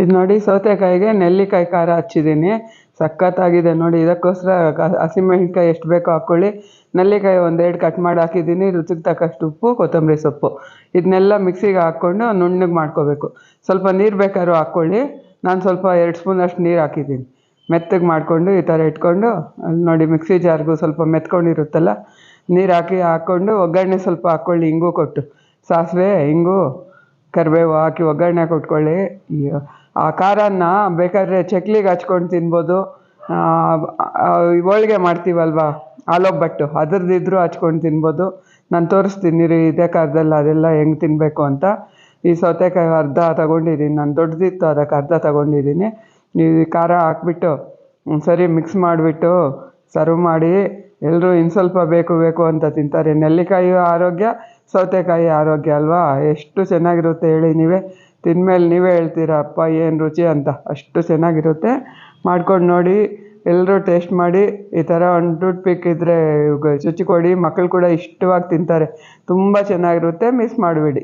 ಇದು ನೋಡಿ ಸೌತೆಕಾಯಿಗೆ ನೆಲ್ಲಿಕಾಯಿ ಖಾರ ಹಚ್ಚಿದ್ದೀನಿ. ಸಖತ್ತಾಗಿದೆ ನೋಡಿ, ಇದಕ್ಕೋಸ್ಕರ ಹಸಿಮೆಣ್ಸಿನ್ಕಾಯಿ ಎಷ್ಟು ಬೇಕೋ ಹಾಕ್ಕೊಳ್ಳಿ ನೆಲ್ಲಿಕಾಯಿ ಒಂದೆರಡು ಕಟ್ ಮಾಡಿ ಹಾಕಿದ್ದೀನಿ, ರುಚಿಗೆ ತಕ್ಕಷ್ಟು ಉಪ್ಪು, ಕೊತ್ತಂಬರಿ ಸೊಪ್ಪು. ಇದನ್ನೆಲ್ಲ ಮಿಕ್ಸಿಗೆ ಹಾಕ್ಕೊಂಡು ನುಣ್ಣಗೆ ಮಾಡ್ಕೋಬೇಕು. ಸ್ವಲ್ಪ ನೀರು ಬೇಕಾದ್ರೂ ಹಾಕ್ಕೊಳ್ಳಿ ನಾನು ಸ್ವಲ್ಪ ಎರಡು ಸ್ಪೂನಷ್ಟು ನೀರು ಹಾಕಿದ್ದೀನಿ. ಮೆತ್ತಗೆ ಮಾಡಿಕೊಂಡು ಈ ಥರ ಇಟ್ಕೊಂಡು ನೋಡಿ ಮಿಕ್ಸಿ ಜಾರ್ಗೂ ಸ್ವಲ್ಪ ಮೆತ್ಕೊಂಡಿರುತ್ತಲ್ಲ, ನೀರು ಹಾಕಿ ಹಾಕ್ಕೊಂಡು ಒಗ್ಗರಣೆ ಸ್ವಲ್ಪ ಹಾಕ್ಕೊಳ್ಳಿ ಇಂಗು ಕೊಟ್ಟು. ಸಾಸಿವೆ ಹಿಂಗು ಕರಿಬೇವು ಹಾಕಿ ಒಗ್ಗರಣೆ ಕೊಟ್ಕೊಳ್ಳಿ. ಆ ಖಾರನ ಬೇಕಾದರೆ ಚಕ್ಲಿಗೆ ಹಚ್ಕೊಂಡು ತಿನ್ಬೋದು. ಹೋಳಿಗೆ ಮಾಡ್ತೀವಲ್ವಾ? ಆಲೋಗ್ಬಟ್ಟು ಆಲೂಬಟ್ಟು ಅದ್ರದ್ದಿದ್ರೂ ಹಚ್ಕೊಂಡು ತಿನ್ಬೋದು. ನಾನು ತೋರಿಸ್ತೀನಿ ರೀ ಇದೇ ಕಾರ್ದಲ್ಲಿ ಅದೆಲ್ಲ ಹೆಂಗೆ ತಿನ್ನಬೇಕು ಅಂತ. ಈ ಸೌತೆಕಾಯಿ ಅರ್ಧ ತಗೊಂಡಿದ್ದೀನಿ ನಾನು ದೊಡ್ಡದಿತ್ತು ಅದಕ್ಕೆ ಅರ್ಧ ತಗೊಂಡಿದ್ದೀನಿ ಈ ಖಾರ ಹಾಕ್ಬಿಟ್ಟು ಸರಿ ಮಿಕ್ಸ್ ಮಾಡಿಬಿಟ್ಟು ಸರ್ವ್ ಮಾಡಿ. ಎಲ್ಲರೂ ಇನ್ನು ಸ್ವಲ್ಪ ಬೇಕು ಬೇಕು ಅಂತ ತಿಂತಾರೆ. ನೆಲ್ಲಿಕಾಯಿ ಆರೋಗ್ಯ ಸೌತೆಕಾಯಿ ಆರೋಗ್ಯ ಅಲ್ವಾ? ಎಷ್ಟು ಚೆನ್ನಾಗಿರುತ್ತೆ ಹೇಳಿ ನೀವೇ. ತಿಂದಮೇಲೆ ನೀವೇ ಹೇಳ್ತೀರಾ, ಅಪ್ಪ, ಏನು ರುಚಿ ಅಂತ. ಅಷ್ಟು ಚೆನ್ನಾಗಿರುತ್ತೆ. ಮಾಡ್ಕೊಂಡು ನೋಡಿ ಎಲ್ಲರೂ ಟೇಸ್ಟ್ ಮಾಡಿ. ಈ ಥರ ಒಂದು ಟೂತ್ ಪಿಕ್ ಇದ್ದರೆ ಚುಚ್ಚಿ ಕೊಡಿ ಮಕ್ಕಳು ಕೂಡ ಇಷ್ಟವಾಗಿ ತಿಂತಾರೆ. ತುಂಬ ಚೆನ್ನಾಗಿರುತ್ತೆ ಮಿಸ್ ಮಾಡಬೇಡಿ.